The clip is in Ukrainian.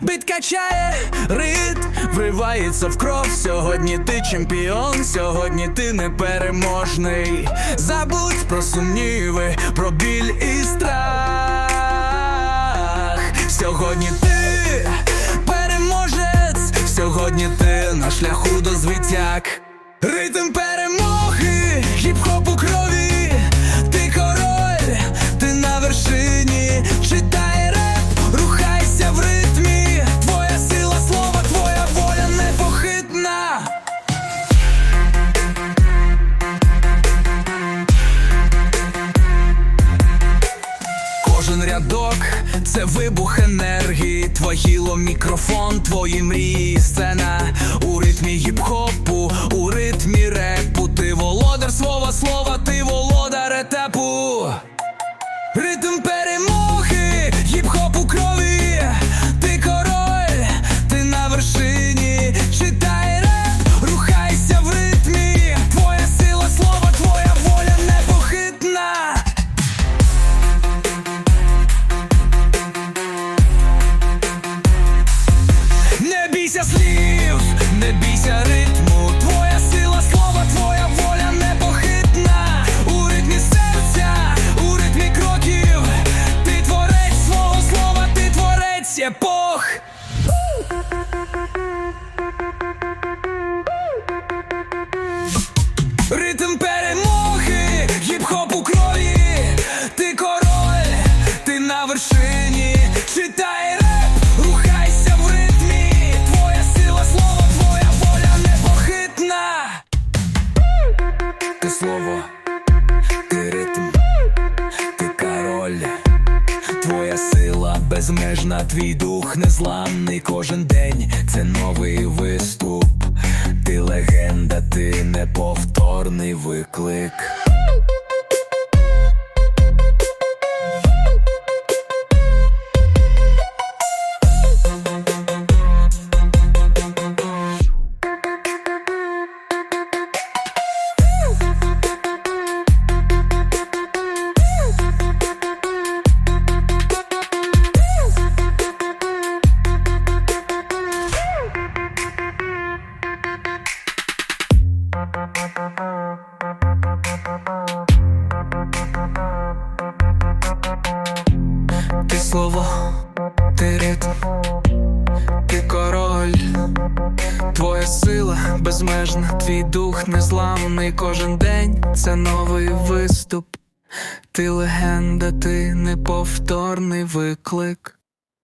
Бит качає, рит вривається в кров. Сьогодні ти чемпіон, сьогодні ти непереможний. Забудь про сумніви, про біль і страх. Сьогодні ти переможець, сьогодні ти на шляху до звитяк. Ритм перемоги, Рядок це вибух енергії, твоїло мікрофон, твої мрії, сцена у ритмі гіп-хопу, у ритмі репу. Ти володар свого слова, ти володар етапу. Ритм перемоги, не бійся ритму, твоя сила слова, твоя воля непохитна. У ритмі серця, у ритмі кроків, ти творець свого слова, ти творець епох. Ритм перемоги, безмежна, твій дух незламний кожен день, це новий виступ. Ти легенда, ти неповторний виклик. Ти слово, ти ритм, ти король, твоя сила безмежна, твій дух незламний кожен день це новий виступ. Ти легенда, ти неповторний виклик.